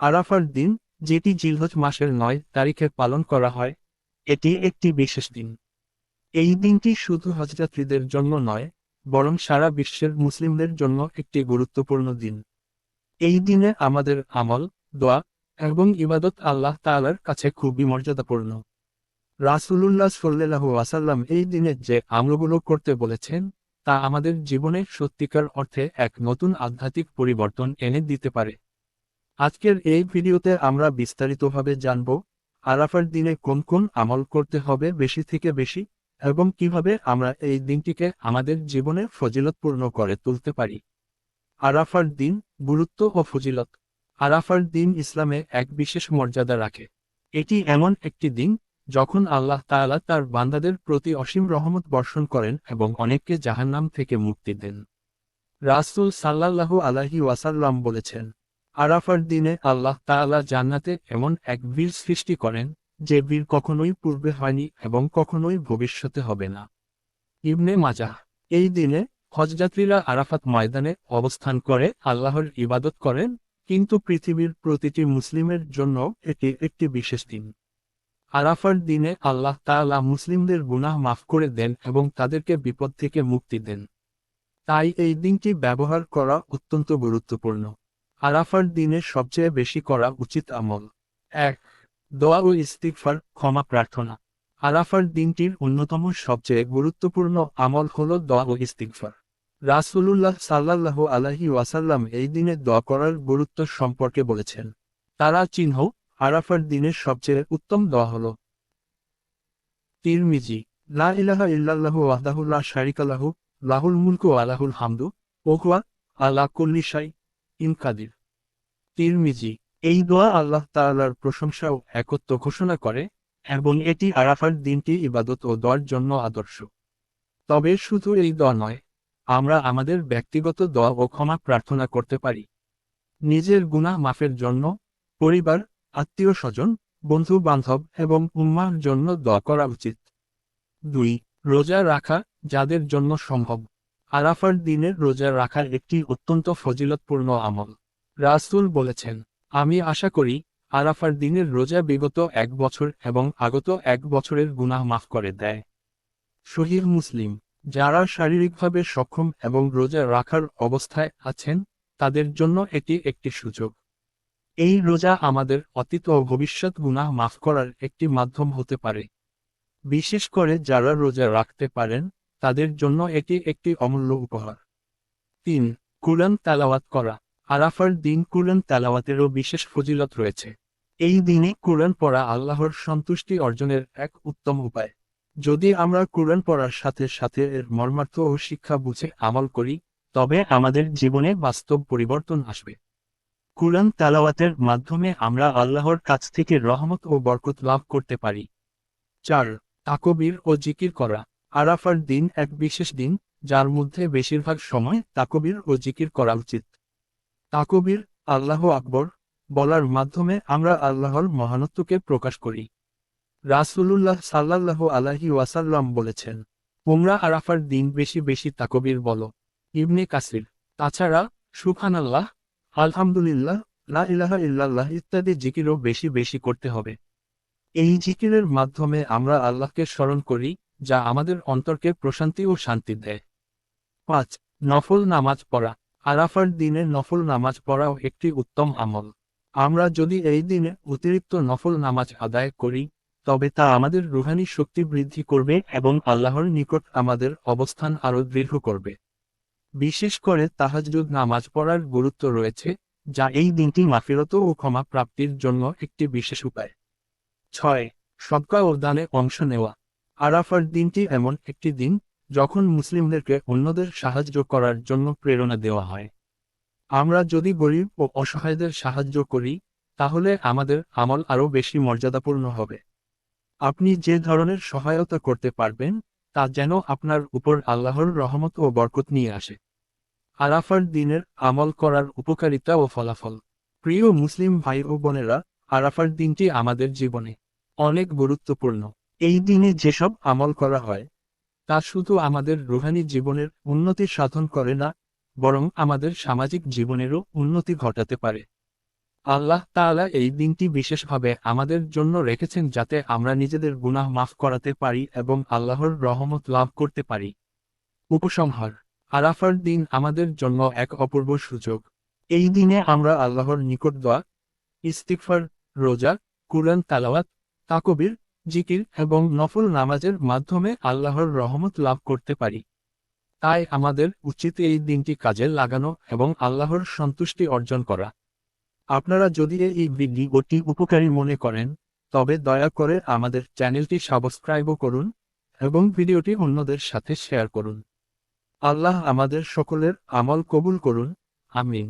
আরাফার দিন, যেটি জিলহজ মাসের নয় তারিখে পালন করা হয়, এটি একটি বিশেষ দিন। এই দিনটি শুধু হজযাত্রীদের জন্য নয়, বরং সারা বিশ্বের মুসলিমদের জন্য একটি গুরুত্বপূর্ণ দিন। এই দিনে আমাদের আমল, দোয়া এবং ইবাদত আল্লাহ তাআলার কাছে খুবই মর্যাদাপূর্ণ। রাসূলুল্লাহ সাল্লাল্লাহু ওয়াসাল্লাম এই দিনে যে আমলগুলো করতে বলেছেন, তা আমাদের জীবনে সত্যিকার অর্থে এক নতুন আধ্যাত্মিক পরিবর্তন এনে দিতে পারে। আজকের এই ভিডিওতে আমরা বিস্তারিতভাবে জানব, আরাফার দিনে কোন কোন আমল করতে হবে বেশি থেকে বেশি, এবং কীভাবে আমরা এই দিনটিকে আমাদের জীবনে ফজিলতপূর্ণ করে তুলতে পারি। আরাফার দিন গুরুত্ব ও ফজিলত। আরাফার দিন ইসলামে এক বিশেষ মর্যাদা রাখে। এটি এমন একটি দিন যখন আল্লাহ তাআলা তার বান্দাদের প্রতি অসীম রহমত বর্ষণ করেন এবং অনেককে জাহান্নাম থেকে মুক্তি দেন। রাসূল সাল্লাল্লাহু আলাহি ওয়াসাল্লাম বলেছেন আরাফার দিনে আল্লাহ তাআলা জান্নাতে এমন এক বীর সৃষ্টি করেন যে বীর কখনোই পূর্বে হয়নি এবং কখনোই ভবিষ্যতে হবে না। ইবনে মাজাহ। এই দিনে হজযাত্রীরা আরাফাত ময়দানে অবস্থান করে আল্লাহর ইবাদত করেন কিন্তু পৃথিবীর প্রতিটি মুসলিমের জন্য এটি একটি বিশেষ দিন। আরাফার দিনে আল্লাহ তাআলা মুসলিমদের গুনাহ মাফ করে দেন এবং তাদেরকে বিপদ থেকে মুক্তি দেন। তাই এই দিনটি ব্যবহার করা অত্যন্ত গুরুত্বপূর্ণ। আরাফার দিনে সবচেয়ে বেশি করা উচিত আমল। এক, দোয়া ও ইস্তিগফার, ক্ষমা, প্রার্থনা। আরাফার দিনটির অন্যতম সবচেয়ে গুরুত্বপূর্ণ আমল হল দোয়া ও ইস্তিগফার। রাসূলুল্লাহ সাল্লাল্লাহু আলাইহি ওয়াসাল্লাম এই দিনে দোয়া করার গুরুত্ব সম্পর্কে বলেছেন। তারা চিহ্ন আরাফার দিনের সবচেয়ে উত্তম দোয়া হল। তিরমিজি, লা ইলাহা ইল্লাল্লাহু শারিকা লাহুল মুলকু ওয়া লাহুল হামদু ওয়া হুয়া আলা কুল্লি শাই ইন কাদির। তিরমিজি, এই দোয়া আল্লাহ তাআলার প্রশংসা ও ঘোষণা করে এবং এটি আরাফার দিনটি ইবাদত ও দোয়ার জন্য আদর্শ। তবে শুধু এই দোয়া নয়, আমরা আমাদের ব্যক্তিগত দোয়া ও ক্ষমা প্রার্থনা করতে পারি। নিজের গুনাহ মাফের জন্য পরিবার, আত্মীয় স্বজন বন্ধু বান্ধব এবং উম্মার জন্য দোয়া করা উচিত। দুই, রোজা রাখা যাদের জন্য সম্ভব। আরাফার দিনের রোজা রাখার একটি অত্যন্ত ফজিলতপূর্ণ আমল। রাসুল বলেছেন, আমি আশা করি, আরাফার দিনের রোজা বিগত এক বছর এবং আগত এক বছরের গুনাহ মাফ করে দেয়। শহীদ মুসলিম, যারা শারীরিকভাবে সক্ষম এবং রোজা রাখার অবস্থায় আছেন, তাদের জন্য এটি একটি সুযোগ। এই রোজা আমাদের অতীত ও ভবিষ্যৎ গুনাহ মাফ করার একটি মাধ্যম হতে পারে। বিশেষ করে যারা রোজা রাখতে পারেন তাদের জন্য এটি একটি অমূল্য উপহার। তিন, কুরআন তালাওয়াত করা। আরাফার দিন কুরআন তালাওয়াতেরও বিশেষ ফজিলত রয়েছে। এই দিনে কুরআন পড়া আল্লাহর সন্তুষ্টি অর্জনের এক উত্তম উপায়। যদি আমরা কুরআন পড়ার সাথে সাথে এর মর্মার্থ ও শিক্ষা বুঝে আমল করি, তবে আমাদের জীবনে বাস্তব পরিবর্তন আসবে। কুরআন তালাওয়াতের মাধ্যমে আমরা আল্লাহর কাছ থেকে রহমত ও বরকত লাভ করতে পারি। চার, তাকবীর ও জিকির করা। আরাফার দিন এক বিশেষ দিন, যার মধ্যে বেশিরভাগ সময় তাকবীর ও জিকির করা উচিত। তাকবির, আল্লাহ আকবর, বলার মাধ্যমে আমরা আল্লাহর মহানত্বকে প্রকাশ করি। রাসূলুল্লাহ সাল্লাল্লাহু আলাইহি ওয়াসাল্লাম বলেছেন, তোমরা আরাফার দিন বেশি বেশি তাকবির বলো। ইবনে কাসির, তাছাড়া সুফান আল্লাহ আলহামদুলিল্লাহ, লা ইলাহা ইল্লাল্লাহ ইত্যাদি জিকিরও বেশি বেশি করতে হবে। এই জিকিরের মাধ্যমে আমরা আল্লাহকে স্মরণ করি যা আমাদের অন্তরকে প্রশান্তি ও শান্তি দেয়। পাঁচ, নফল নামাজ পড়া। আরাফার দিনে নফল নামাজ পড়াও একটি উত্তম আমল। আমরা যদি এই দিনে অতিরিক্ত নফল নামাজ আদায় করি, তবে তা আমাদের রুহানি শক্তি বৃদ্ধি করবে এবং আল্লাহর নিকট আমাদের অবস্থান আরও দৃঢ় করবে। বিশেষ করে তাহাজুদ নামাজ পড়ার গুরুত্ব রয়েছে, যা এই দিনটি মাফিরত ও ক্ষমা প্রাপ্তির জন্য একটি বিশেষ উপায়। ছয় সবকা ও দানে অংশ নেওয়া। আরাফার দিনটি এমন একটি দিন যখন মুসলিমদেরকে অন্যদের সাহায্য করার জন্য প্রেরণা দেওয়া হয়। আমরা যদি গরিব ও অসহায়দের সাহায্য করি, তাহলে আমাদের আমল আরও বেশি মর্যাদাপূর্ণ হবে। আপনি যে ধরনের সহায়তা করতে পারবেন, তা যেন আপনার উপর আল্লাহর রহমত ও বরকত নিয়ে আসে। আরাফার দিনের আমল করার উপকারিতা ও ফলাফল। প্রিয় মুসলিম ভাই ও বোনেরা, আরাফার দিনটি আমাদের জীবনে অনেক গুরুত্বপূর্ণ। এই দিনে যেসব আমল করা হয়, তা শুধু আমাদের রুহানি জীবনের উন্নতি সাধন করে না, বরং আমাদের সামাজিক জীবনেরও উন্নতি ঘটাতে পারে। আল্লাহ তাআলা এই দিনটি বিশেষভাবে আমাদের জন্য রেখেছেন যাতে আমরা নিজেদের গুনাহ মাফ করাতে পারি এবং আল্লাহর রহমত লাভ করতে পারি। উপসংহার, আরাফার দিন আমাদের জন্য এক অপূর্ব সুযোগ। এই দিনে আমরা আল্লাহর নিকট দোয়া, ইস্তিগফার, রোজা, কুরআন, তালাওয়াত, তাকবির জিকির এবং নফল নামাজের মাধ্যমে আল্লাহর রহমত লাভ করতে পারি। তাই আমাদের উচিত এই দিনটি কাজে লাগানো এবং আল্লাহর সন্তুষ্টি অর্জন করা। আপনারা যদি এই ভিডিওটি উপকারী মনে করেন, তবে দয়া করে আমাদের চ্যানেলটি সাবস্ক্রাইবও করুন এবং ভিডিওটি অন্যদের সাথে শেয়ার করুন। আল্লাহ আমাদের সকলের আমল কবুল করুন। আমিন।